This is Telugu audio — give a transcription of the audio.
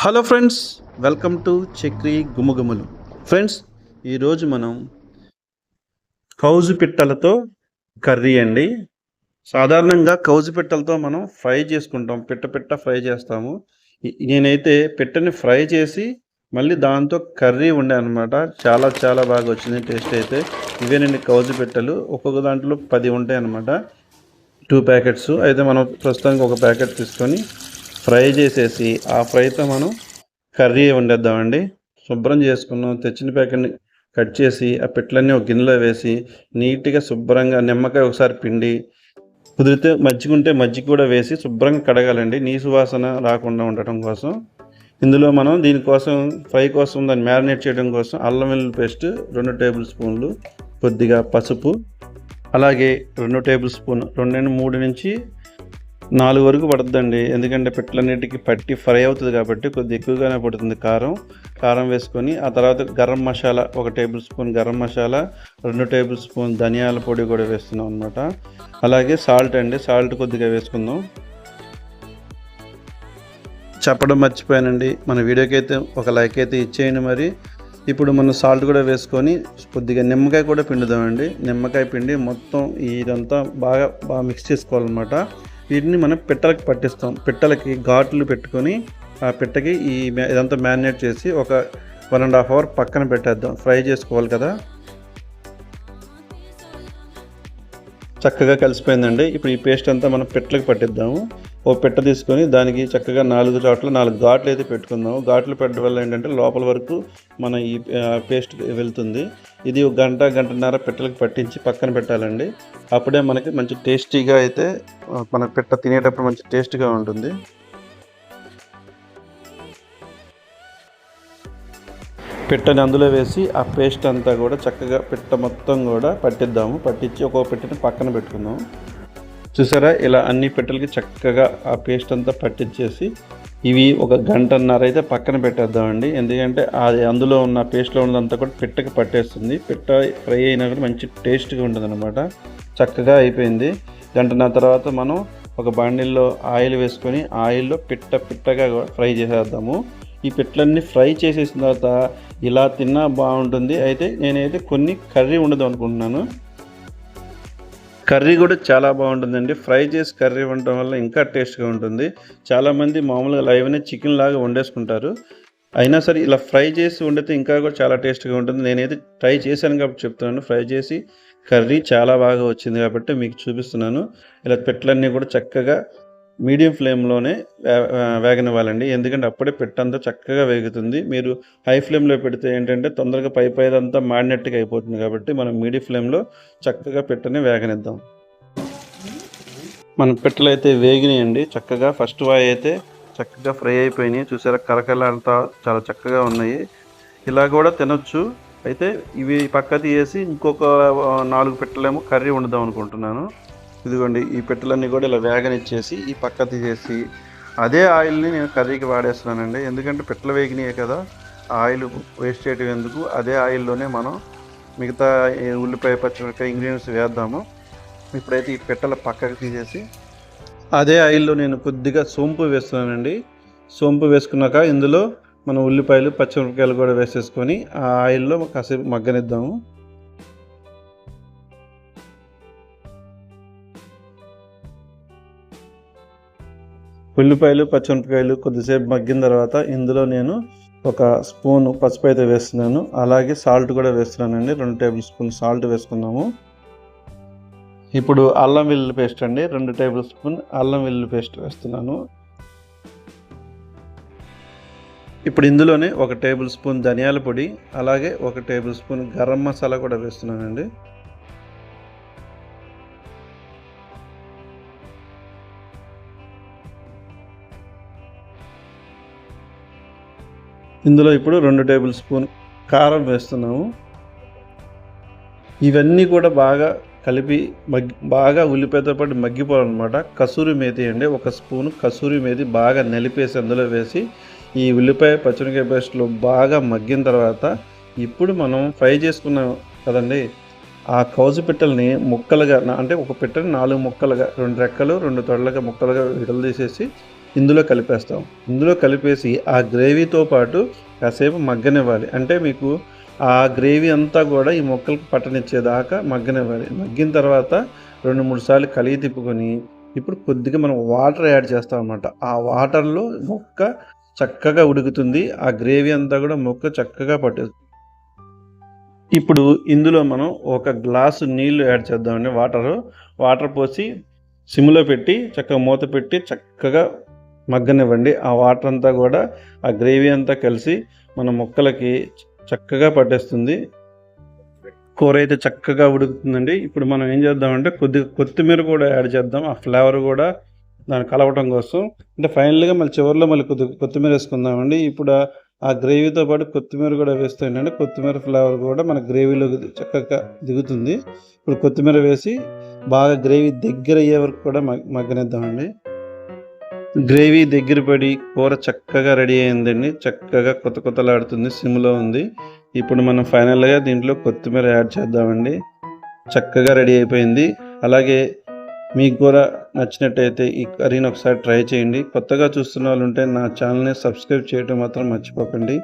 Hello friends welcome to Chakri గుమగుములు. Friends ఈరోజు మనం కౌజు పిట్టలతో కర్రీ అండి. సాధారణంగా కౌజు పిట్టలతో మనం ఫ్రై చేసుకుంటాం. పిట్ట పిట్ట ఫ్రై చేస్తాము. నేనైతే పిట్టని ఫ్రై చేసి మళ్ళీ దాంతో కర్రీ ఉండే అనమాట చాలా చాలా బాగా వచ్చింది. టేస్ట్ అయితే ఇవేనండి కౌజు పిట్టలు. ఒక్కొక్క దాంట్లో పది ఉంటాయి అనమాట టూ ప్యాకెట్స్. అయితే మనం ప్రస్తుతానికి ఒక ప్యాకెట్ తీసుకొని ఫ్రై చేసేసి ఆ ఫ్రైతో మనం కర్రీ వండేద్దామండి. శుభ్రం చేసుకున్నాం. తెచ్చిన ప్యాకెట్ని కట్ చేసి ఆ పిట్లన్నీ ఒక గిన్నెలో వేసి నీట్గా శుభ్రంగా నిమ్మకాయ ఒకసారి పిండి కుదిరితే మజ్జిగ ఉంటే మజ్జిగ కూడా వేసి శుభ్రంగా కడగాలండి. నీసు వాసన రాకుండా ఉండటం కోసం. ఇందులో మనం దీనికోసం ఫ్రై కోసం దాన్ని మ్యారినేట్ చేయడం కోసం అల్లం వెల్లుల్లి పేస్ట్ రెండు టేబుల్ స్పూన్లు కొద్దిగా పసుపు అలాగే రెండు టేబుల్ స్పూన్ రెండు మూడు నుంచి నాలుగు వరకు పడుతుందండి ఎందుకంటే పిట్లన్నిటికీ పట్టి ఫ్రై అవుతుంది కాబట్టి కొద్దిగా ఎక్కువగానే పడుతుంది కారం. కారం వేసుకొని ఆ తర్వాత గరం మసాలా ఒక టేబుల్ స్పూన్ గరం మసాలా రెండు టేబుల్ స్పూన్ ధనియాల పొడి కూడా వేస్తున్నాం అనమాట అలాగే సాల్ట్ అండి. సాల్ట్ కొద్దిగా వేసుకుందాం. చెప్పడం మర్చిపోయానండి. మన వీడియోకి అయితే ఒక లైక్ అయితే ఇచ్చేయండి మరి. ఇప్పుడు మనం సాల్ట్ కూడా వేసుకొని కొద్దిగా నిమ్మకాయ కూడా పిండుదామండి. నిమ్మకాయ పిండి మొత్తం ఇదంతా బాగా బాగా మిక్స్ చేసుకోవాలన్నమాట. వీటిని మనం పిట్టలకు పట్టిస్తాం. పిట్టలకి ఘాట్లు పెట్టుకొని ఆ పిట్టకి ఈ మ్యా- ఇదంతా మ్యారినేట్ చేసి ఒక వన్ అండ్ హాఫ్ అవర్ పక్కన పెట్టేద్దాం. ఫ్రై చేసుకోవాలి కదా? చక్కగా కలిసిపోయిందండి. ఇప్పుడు ఈ పేస్ట్ అంతా మనం పిట్టలకు పట్టిద్దాము. ఓ పిట్ట తీసుకొని దానికి చక్కగా నాలుగు చోట్ల నాలుగు ఘాట్లు అయితే పెట్టుకుందాము. ఘాట్లు పెట్టడం వల్ల ఏంటంటే లోపల వరకు మన ఈ పేస్ట్ వెళ్తుంది. ఇది ఒక గంట గంటన్నర పెట్టలకు పట్టించి పక్కన పెట్టాలండి. అప్పుడే మనకి మంచి టేస్టీగా అయితే మన పిట్ట తినేటప్పుడు మంచి టేస్ట్గా ఉంటుంది. పిట్టని అందులో వేసి ఆ పేస్ట్ అంతా కూడా చక్కగా పిట్ట మొత్తం కూడా పట్టిద్దాము. పట్టించి ఒక్కొక్క పిట్టని పక్కన పెట్టుకుందాం చూసారా? ఇలా అన్ని పిట్టలకి చక్కగా ఆ పేస్ట్ అంతా పట్టించేసి ఇవి ఒక గంటన్నర అయితే పక్కన పెట్టేద్దామండి. ఎందుకంటే అది అందులో ఉన్న పేస్ట్లో ఉన్నదంతా కూడా పిట్టకి పట్టేస్తుంది. పిట్ట ఫ్రై అయినా కూడా మంచి టేస్ట్గా ఉంటుంది అనమాట చక్కగా అయిపోయింది. గంటన్నర తర్వాత మనం ఒక బాండిల్లో ఆయిల్ వేసుకొని ఆయిల్లో పిట్ట పిట్టగా ఫ్రై చేసేద్దాము. ఈ పిట్లన్నీ ఫ్రై చేసేసిన తర్వాత ఇలా తిన్నా బాగుంటుంది. అయితే నేనైతే కొన్ని కర్రీ ఉండదు అనుకుంటున్నాను. కర్రీ కూడా చాలా బాగుంటుందండి. ఫ్రై చేసి కర్రీ వండటం వల్ల ఇంకా టేస్ట్గా ఉంటుంది. చాలామంది మామూలుగా లైవ్నే చికెన్ లాగా వండేసుకుంటారు. అయినా సరే ఇలా ఫ్రై చేసి వండితే ఇంకా కూడా చాలా టేస్ట్గా ఉంటుంది. నేనైతే ట్రై చేశాను కాబట్టి చెప్తున్నాను. ఫ్రై చేసి కర్రీ చాలా బాగా వచ్చింది కాబట్టి మీకు చూపిస్తున్నాను. ఇలా పెట్లన్నీ కూడా చక్కగా మీడియం ఫ్లేమ్లోనే వేగనివ్వాలండి. ఎందుకంటే అప్పుడే పెట్టంతా చక్కగా వేగుతుంది. మీరు హై ఫ్లేమ్లో పెడితే ఏంటంటే తొందరగా పై పైదంతా మాడినట్టుగా అయిపోతుంది కాబట్టి మనం మీడియం ఫ్లేమ్లో చక్కగా పెట్టని వేగనిద్దాం. మన పిట్టలు అయితే వేగినాయండి. చక్కగా ఫస్ట్ వాయి అయితే చక్కగా ఫ్రై అయిపోయినాయి. చూసారా? కరకలంతా చాలా చక్కగా ఉన్నాయి. ఇలా కూడా తినొచ్చు. అయితే ఇవి పక్క వేసి ఇంకొక నాలుగు పెట్టలేమో కర్రీ వండుదాం అనుకుంటున్నాను. ఇదిగోండి ఈ పెట్టెలన్నీ కూడా ఇలా వేగనిచ్చేసి ఈ పక్క తీసేసి అదే ఆయిల్ని నేను కర్రీకి వాడేస్తున్నానండి. ఎందుకంటే పెట్టెలు వేగినాయే కదా ఆయిల్ వేస్ట్ చేయటం ఎందుకు? అదే ఆయిల్లోనే మనం మిగతా ఉల్లిపాయ పచ్చిమిరపకాయ ఇంగ్రీడియంట్స్ వేద్దాము. ఇప్పుడైతే ఈ పెట్టెల పక్కకి తీసేసి అదే ఆయిల్లో నేను కొద్దిగా సోంపు వేస్తున్నానండి. సోంపు వేసుకున్నాక ఇందులో మనం ఉల్లిపాయలు పచ్చిమిరపకాయలు కూడా వేసేసుకొని ఆ ఆయిల్లో కాసేపు మగ్గనిద్దాము. ఉల్లిపాయలు పచ్చిమిరపకాయలు కొద్దిసేపు మగ్గిన తర్వాత ఇందులో నేను ఒక స్పూన్ పసుపు అయితే వేస్తున్నాను. అలాగే సాల్ట్ కూడా వేస్తున్నానండి. రెండు టేబుల్ స్పూన్ సాల్ట్ వేసుకున్నాము. ఇప్పుడు అల్లం వెల్లుల్లి పేస్ట్ అండి. రెండు టేబుల్ స్పూన్ అల్లం వెల్లుల్లి పేస్ట్ వేస్తున్నాను. ఇప్పుడు ఇందులోనే ఒక టేబుల్ స్పూన్ ధనియాల పొడి అలాగే ఒక టేబుల్ స్పూన్ గరం మసాలా కూడా వేస్తున్నానండి. ఇందులో ఇప్పుడు రెండు టేబుల్ స్పూన్ కారం వేస్తున్నాము. ఇవన్నీ కూడా బాగా కలిపి మగ్గి బాగా ఉల్లిపాయతో పాటు మగ్గిపోవాలన్నమాట. కసూరి మేతి అండి ఒక స్పూన్ కసూరి మేతి బాగా నలిపేసి అందులో వేసి ఈ ఉల్లిపాయ పచ్చిమిరకాయ పేస్ట్లో బాగా మగ్గిన తర్వాత ఇప్పుడు మనం ఫ్రై చేసుకున్నాం కదండి ఆ కౌజు పిట్టల్ని ముక్కలుగా అంటే ఒక పిట్టని నాలుగు ముక్కలుగా రెండు రెక్కలు రెండు తొడలుగా ముక్కలుగా విడలు తీసేసి ఇందులో కలిపేస్తాం. ఇందులో కలిపేసి ఆ గ్రేవీతో పాటు కాసేపు మగ్గనివ్వాలి. అంటే మీకు ఆ గ్రేవీ అంతా కూడా ఈ మొక్కలకు పట్టనిచ్చేదాకా మగ్గనివ్వాలి. మగ్గిన తర్వాత రెండు మూడు సార్లు కలిగి తిప్పుకొని ఇప్పుడు కొద్దిగా మనం వాటర్ యాడ్ చేస్తాం అనమాట ఆ వాటర్లో మొక్క చక్కగా ఉడుకుతుంది. ఆ గ్రేవీ అంతా కూడా మొక్క చక్కగా పట్టేస్తుంది. ఇప్పుడు ఇందులో మనం ఒక గ్లాసు నీళ్ళు యాడ్ చేద్దామండి. వాటర్ వాటర్ పోసి సిమ్లో పెట్టి చక్కగా మూత పెట్టి చక్కగా మగ్గనివ్వండి. ఆ వాటర్ అంతా కూడా ఆ గ్రేవీ అంతా కలిసి మన ముక్కలకి చక్కగా పట్టేస్తుంది. కూర అయితే చక్కగా ఉడుకుతుందండి. ఇప్పుడు మనం ఏం చేద్దామంటే కొద్దిగా కొత్తిమీర కూడా యాడ్ చేద్దాం. ఆ ఫ్లేవర్ కూడా దాన్ని కలవటం కోసం. అంటే ఫైనల్గా మళ్ళీ చివరిలో మళ్ళీ కొద్దిగా కొత్తిమీర వేసుకుందామండి. ఇప్పుడు ఆ- గ్రేవీతో పాటు కొత్తిమీర కూడా వేస్తే ఏంటంటే కొత్తిమీర ఫ్లేవర్ కూడా మన గ్రేవీలో చక్కగా దిగుతుంది. ఇప్పుడు కొత్తిమీర వేసి బాగా గ్రేవీ దగ్గర అయ్యే వరకు కూడా మగ్గనిద్దామండి. గ్రేవీ దగ్గర పడి కూర చక్కగా రెడీ అయిందండి. చక్కగా కొత్త కొత్తలాడుతుంది. సిమ్లో ఉంది. ఇప్పుడు మనం ఫైనల్గా దీంట్లో కొత్తిమీర యాడ్ చేద్దామండి. చక్కగా రెడీ అయిపోయింది. అలాగే మీకు కూడా నచ్చినట్టయితే ఈ కర్రీని ఒకసారి ట్రై చేయండి. కొత్తగా చూస్తున్న వాళ్ళు ఉంటే నా ఛానల్ని సబ్స్క్రైబ్ చేయడం మాత్రం మర్చిపోకండి.